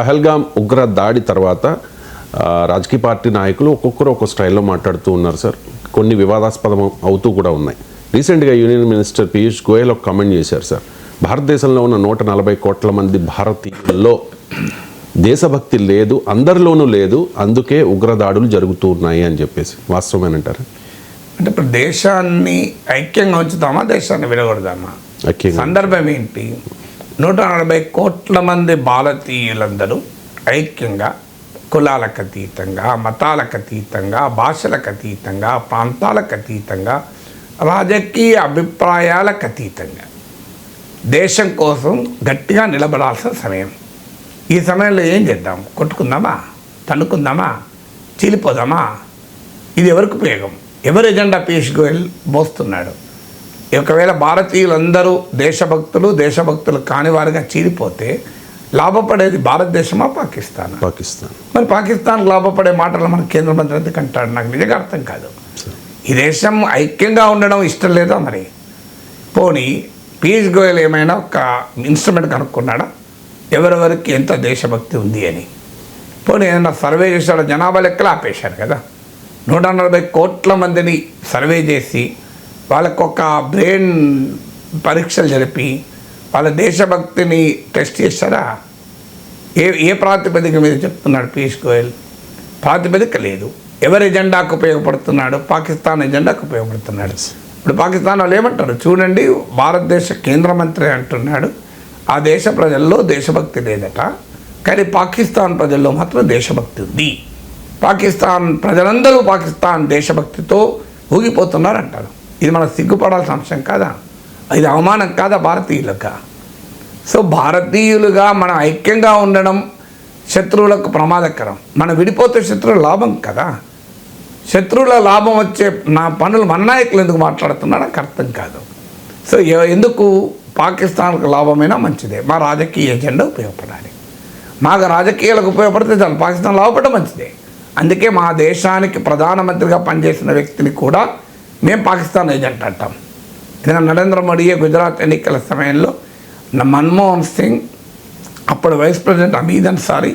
పహల్గామ్ ఉగ్ర దాడి తర్వాత రాజకీయ పార్టీ నాయకులు ఒక్కొక్కరు ఒక్కొక్క స్టైల్లో మాట్లాడుతూ ఉన్నారు సార్. కొన్ని వివాదాస్పదం అవుతూ కూడా ఉన్నాయి. రీసెంట్గా యూనియన్ మినిస్టర్ పీయూష్ గోయల్ ఒక కమెంట్ చేశారు సార్. భారతదేశంలో ఉన్న నూట నలభై కోట్ల మంది భారతీయుల్లో దేశభక్తి లేదు అందరిలోనూ లేదు అందుకే ఉగ్రదాడులు జరుగుతూ ఉన్నాయి అని చెప్పేసి. వాస్తవమేనంటారు? అంటే ఇప్పుడు దేశాన్ని ఐక్యంగా ఉంచుతామా దేశాన్ని విడగొడదామా సందర్భం ఏంటి? నూట నలభై కోట్ల మంది భారతీయులందరూ ఐక్యంగా కులాలకు అతీతంగా మతాలకు అతీతంగా భాషలకు అతీతంగా ప్రాంతాలకు అతీతంగా రాజకీయ అభిప్రాయాలకు అతీతంగా దేశం కోసం గట్టిగా నిలబడాల్సిన సమయం. ఈ సమయంలో ఏం చేద్దాం? కొట్టుకుందామా? తన్నుకుందామా? చీలిపోదామా? ఇది ఎవరికి ఉపయోగం? ఎవరి ఎజెండా పీయూష్ గోయల్ మోస్తున్నాడు? ఒకవేళ భారతీయులందరూ దేశభక్తులు దేశభక్తులు కాని వారుగా చీలిపోతే లాభపడేది భారతదేశమా పాకిస్తాన్? పాకిస్తాన్. మరి పాకిస్తాన్ లాభపడే మాటలు మన కేంద్ర మంత్రి ఎందుకు అంటాడు? నాకు నిజంగా అర్థం కాదు. ఈ దేశం ఐక్యంగా ఉండడం ఇష్టం లేదా మరి? పోనీ పీయూష్ గోయల్ ఏమైనా ఒక ఇన్స్ట్రుమెంట్ కనుక్కున్నాడా? ఎవరెవరికి ఎంత దేశభక్తి ఉంది అని. పోనీ ఏదైనా సర్వే చేశాడో జనాభా లెక్కలు ఆపేశారు కదా. నూట నలభై కోట్ల మందిని సర్వే చేసి వాళ్ళకు ఒక బ్రెయిన్ పరీక్షలు జరిపి వాళ్ళ దేశభక్తిని టెస్ట్ చేస్తారా? ఏ ఏ ప్రాతిపదిక మీద చెప్తున్నాడు పీయూష్ గోయల్? ప్రాతిపదిక లేదు. ఎవరి ఎజెండాకు ఉపయోగపడుతున్నాడు? పాకిస్తాన్ ఎజెండాకు ఉపయోగపడుతున్నాడు. ఇప్పుడు పాకిస్తాన్ వాళ్ళు ఏమంటారు? చూడండి భారతదేశ కేంద్ర మంత్రి అంటున్నాడు ఆ దేశ ప్రజల్లో దేశభక్తి లేదట కానీ పాకిస్తాన్ ప్రజల్లో మాత్రం దేశభక్తి ఉంది. పాకిస్తాన్ ప్రజలందరూ పాకిస్తాన్ దేశభక్తితో ఊగిపోతున్నారు అంటారు ఇది మనకు సిగ్గుపడాల్సిన అంశం కాదా? ఇది అవమానం కాదా భారతీయులకు? సో భారతీయులుగా మనం ఐక్యంగా ఉండడం శత్రువులకు ప్రమాదకరం. మనం విడిపోతే శత్రువుల లాభం కదా? శత్రువుల లాభం వచ్చే నా పనులు మన నాయకులు ఎందుకు మాట్లాడుతున్నా నాకు అర్థం కాదు. సో ఎందుకు పాకిస్తాన్కు లాభమైనా మంచిదే? మా రాజకీయ ఎజెండా ఉపయోగపడాలి. మాకు రాజకీయాలకు ఉపయోగపడితే చాలు పాకిస్తాన్ లాభపడడం మంచిదే. అందుకే మా దేశానికి ప్రధానమంత్రిగా పనిచేసిన వ్యక్తిని కూడా మేము పాకిస్తాన్ ఏజెంట్ అంటాం. ఎందుకంటే నరేంద్ర మోడీయే గుజరాత్ ఎన్నికల సమయంలో మన్మోహన్ సింగ్ అప్పుడు వైస్ ప్రెసిడెంట్ అమీద్ అన్సారీ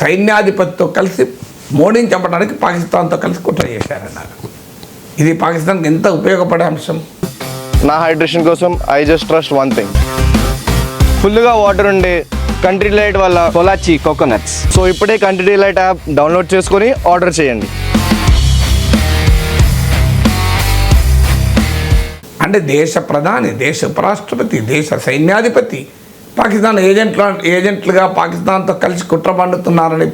సైన్యాధిపతితో కలిసి మోడీని చంపడానికి పాకిస్తాన్తో కలిసి కుట్ర చేశారన్నారు. ఇది పాకిస్తాన్కి ఎంత ఉపయోగపడే అంశం? నా హైడ్రేషన్ కోసం I just trust one thing. ఫుల్గా వాటర్ ఉండే కంట్రీ లైట్ వల్ల కొలాచి కోకోనట్స్. సో ఇప్పుడే కంట్రీ లైట్ యాప్ డౌన్లోడ్ చేసుకొని ఆర్డర్ చేయండి. అంటే దేశ ప్రధాని దేశ ఉపరాష్ట్రపతి దేశ సైన్యాధిపతి. పాకిస్తాన్ ఏజెంట్ల ఏజెంట్లుగా పాకిస్తాన్తో కలిసి కుట్ర పండుతున్నారని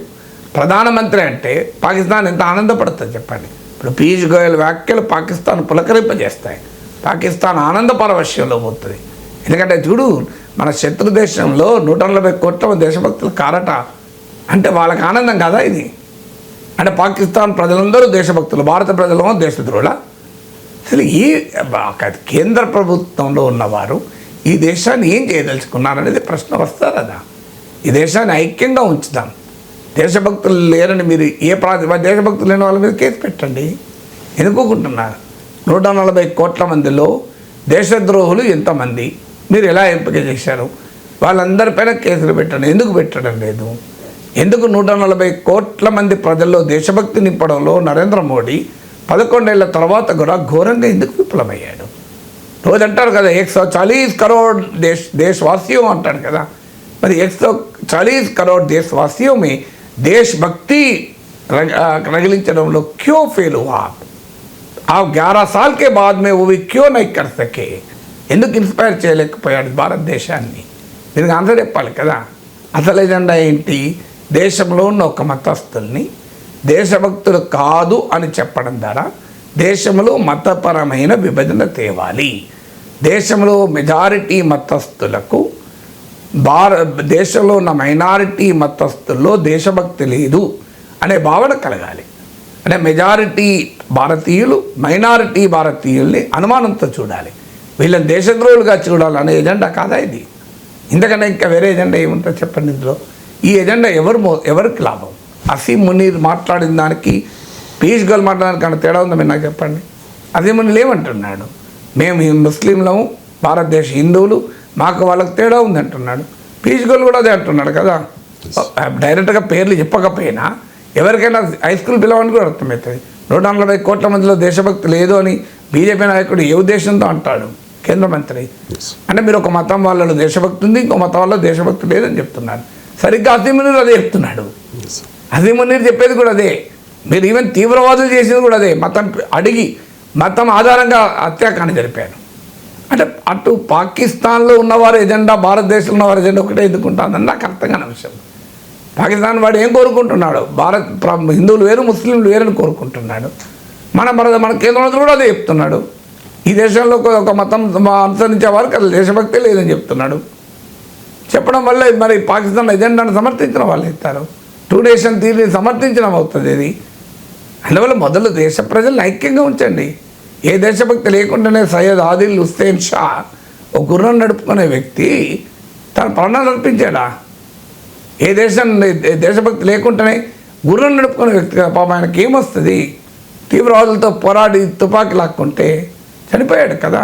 ప్రధానమంత్రి అంటే పాకిస్తాన్ ఎంత ఆనందపడుతుంది చెప్పండి. ఇప్పుడు పీయూష్ గోయల్ వ్యాఖ్యలు పాకిస్తాన్ పులకరింపజేస్తాయి. పాకిస్తాన్ ఆనంద పరవశ్యంలో పోతుంది. ఎందుకంటే చూడు మన శత్రు దేశంలో నూట నలభై కోట్ల దేశభక్తులు కారట. అంటే వాళ్ళకి ఆనందం కదా ఇది. అంటే పాకిస్తాన్ ప్రజలందరూ దేశభక్తులు భారత ప్రజలేమో దేశద్రోహులా? అసలు ఈ కేంద్ర ప్రభుత్వంలో ఉన్నవారు ఈ దేశాన్ని ఏం చేయదలుచుకున్నారనేది ప్రశ్న వస్తారు కదా. ఈ దేశాన్ని ఐక్యంగా ఉంచుదాం. దేశభక్తులు లేరని మీరు ఏ ప్రాతి దేశభక్తులు లేని వాళ్ళ మీద కేసు పెట్టండి. ఎందుకుంటున్నారు నూట నలభై కోట్ల మందిలో దేశద్రోహులు ఎంతమంది? మీరు ఎలా ఎంపిక చేశారు? వాళ్ళందరిపైన కేసులు పెట్టండి ఎందుకు పెట్టడం లేదు? ఎందుకు నూట నలభై కోట్ల మంది ప్రజల్లో దేశభక్తి నింపడంలో నరేంద్ర మోడీ పదకొండేళ్ళ తర్వాత కూడా ఘోరంగా ఎందుకు విఫలమయ్యాడు? రోజు అంటారు కదా ఎక్సో చాలీస్ కరోడ్ దేశ దేశవాస్యం అంటాడు కదా. మరి ఎక్సో చాలీస్ కరోడ్ దేశవాస్యం దేశభక్తి రగిలించడంలో క్యో ఫెయిల్ హువా? ఆ గ్యారా సాల్కే బాద్ మే ఓవి भी क्यों नहीं ఎందుకు ఇన్స్పైర్ చేయలేకపోయాడు భారతదేశాన్ని? దీనికి అందరూ చెప్పాలి కదా. అసలు ఎజెండా ఏంటి? దేశంలో ఉన్న ఒక మతస్థుల్ని దేశభక్తులు కాదు అని చెప్పడం ద్వారా దేశంలో మతపరమైన విభజన తేవాలి. దేశంలో మెజారిటీ మతస్థులకు భార దేశంలో ఉన్న మైనారిటీ మతస్థుల్లో దేశభక్తి లేదు అనే భావన కలగాలి. అంటే మెజారిటీ భారతీయులు మైనారిటీ భారతీయుల్ని అనుమానంతో చూడాలి. వీళ్ళని దేశద్రోహులుగా చూడాలనే ఎజెండా కాదా ఇది? ఇంతకన్నా ఇంకా వేరే ఎజెండా ఏముంటుందో చెప్పండి ఇందులో. ఈ ఎజెండా ఎవరు మో ఎవరికి లాభం? అసీం మునీర్ మాట్లాడిన దానికి పీయూష్ గోయల్ మాట్లాడడానికి తేడా ఉందా మీరు నాకు చెప్పండి? అసీం మునీర్ ఏమంటున్నాడు? మేము ఈ ముస్లింలము భారతదేశ హిందువులు మాకు వాళ్ళకి తేడా ఉంది అంటున్నాడు. పీయూష్ గోయల్ కూడా అదే అంటున్నాడు కదా? డైరెక్ట్గా పేర్లు చెప్పకపోయినా ఎవరికైనా హై స్కూల్ పిల్లవాడిని కూడా అర్థమవుతుంది. నూట నలభై కోట్ల మందిలో దేశభక్తి లేదు అని బీజేపీ నాయకుడు ఏ ఉద్దేశంతో అంటాడు? కేంద్ర మంత్రి. అంటే మీరు ఒక మతం వాళ్ళలో దేశభక్తి ఉంది ఇంకో మతం వాళ్ళలో దేశభక్తి లేదని చెప్తున్నారు. సరిగ్గా అసీమునీర్ అదే చెప్తున్నాడు. అసీమునీర్ చెప్పేది కూడా అదే. మీరు ఈవెన్ తీవ్రవాదులు చేసేది కూడా అదే. మతం అడిగి మతం ఆధారంగా హత్యాకాండ జరిపారు. అంటే అటు పాకిస్తాన్లో ఉన్నవారు ఎజెండా భారతదేశంలో ఉన్నవారు ఎజెండా ఒకటే ఎదుర్కొంటుందని నాకు అర్థం కాని విషయం. పాకిస్తాన్ వాడు ఏం కోరుకుంటున్నాడు? భారత్ హిందువులు వేరు ముస్లింలు వేరని కోరుకుంటున్నాడు. మన మన మన కేంద్ర కూడా అదే చెప్తున్నాడు. ఈ దేశంలో ఒక- ఒక మతం అనుసరించే వారికి అసలు దేశభక్తే లేదని చెప్తున్నాడు. చెప్పడం వల్ల మరి పాకిస్తాన్ ఎజెండాను సమర్థించిన వాళ్ళు ఇస్తారు టూ నేషన్ తీరుని సమర్థించడం అవుతుంది ఇది. అందువల్ల మొదలు దేశ ప్రజలను ఐక్యంగా ఉంచండి. ఏ దేశభక్తి లేకుండానే సయ్యద్ ఆదిల్ హుస్సేన్ షా ఒక గుర్రం నడుపుకునే వ్యక్తి తన ప్రాణాలు అర్పించాడా? ఏ దేశం దేశభక్తి లేకుండానే గుర్రం నడుపుకునే వ్యక్తి కదా పాపం ఆయనకి ఏమొస్తుంది? తీవ్రవాదులతో పోరాడి తుపాకీ లాక్కుంటే చనిపోయాడు కదా.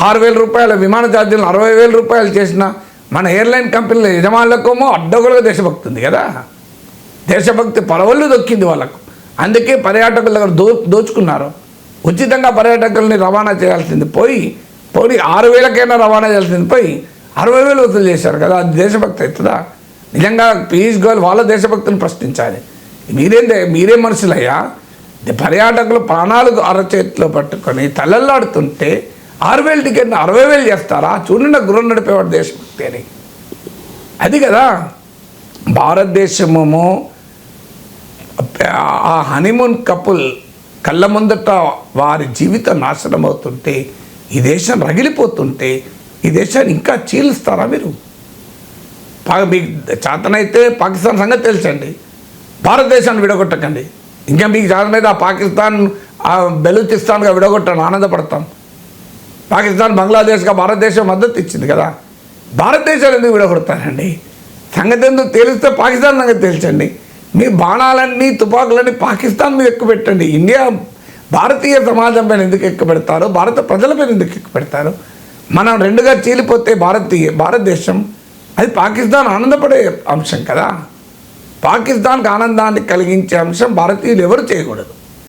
ఆరు వేల రూపాయల విమాన ఛార్జీలను అరవై వేల రూపాయలు చేసిన మన ఎయిర్లైన్ కంపెనీల యజమానులకేమో అడ్డగోలుగా దేశభక్తి ఉంది కదా. దేశభక్తి పరవళ్ళు దొక్కింది వాళ్ళకు. అందుకే పర్యాటకుల దగ్గర దో దోచుకున్నారు. ఉచితంగా పర్యాటకుల్ని రవాణా చేయాల్సింది పోయి పోయి ఆరు వేలకైనా రవాణా చేయాల్సింది పోయి అరవై వేలు వసూలు చేశారు కదా అది దేశభక్తి అవుతుందా? నిజంగా పీయూష్ గోయల్ వాళ్ళ దేశభక్తిని ప్రశ్నించాలి. మీరేం మీరేం మనుషులయ్యా? పర్యాటకులు ప్రాణాలు అరచేతిలో పట్టుకొని తలల్లాడుతుంటే ఆరు వేలు టికెట్ని అరవై వేలు చేస్తారా? చూడండి గృహం నడిపేవాడు దేశభక్తి అని అది కదా. భారతదేశము ఆ హనీమూన్ కపుల్ కళ్ళ ముందట వారి జీవితం నాశనం అవుతుంటే ఈ దేశం రగిలిపోతుంటే ఈ దేశాన్ని ఇంకా చీలుస్తారా మీరు? మీకు చేతనైతే పాకిస్తాన్ సంగతి తెలుసండి. భారతదేశాన్ని విడగొట్టకండి. ఇంకా మీకు చేతనైతే ఆ పాకిస్తాన్ ఆ బెలూచిస్తాన్గా విడగొట్టండి. ఆనందపడతాం. పాకిస్తాన్ బంగ్లాదేశ్గా భారతదేశం మద్దతు ఇచ్చింది కదా. భారతదేశాలు ఎందుకు విడగొడతారండి? సంగతి ఎందుకు తేలిస్తే పాకిస్తాన్ సంగతి తెలిసండి మీ బాణాలన్నీ తుపాకులన్నీ పాకిస్తాన్ మీద ఎక్కువ పెట్టండి ఇండియా భారతీయ సమాజం పైన ఎందుకు ఎక్కువ పెడతారు భారత ప్రజల పైన ఎందుకు ఎక్కువ పెడతారు మనం రెండుగా చీలిపోతే భారతీయ భారతదేశం అది పాకిస్తాన్ ఆనందపడే అంశం కదా. పాకిస్తాన్కి ఆనందాన్ని కలిగించే అంశం భారతీయులు ఎవరు చేయకూడదు.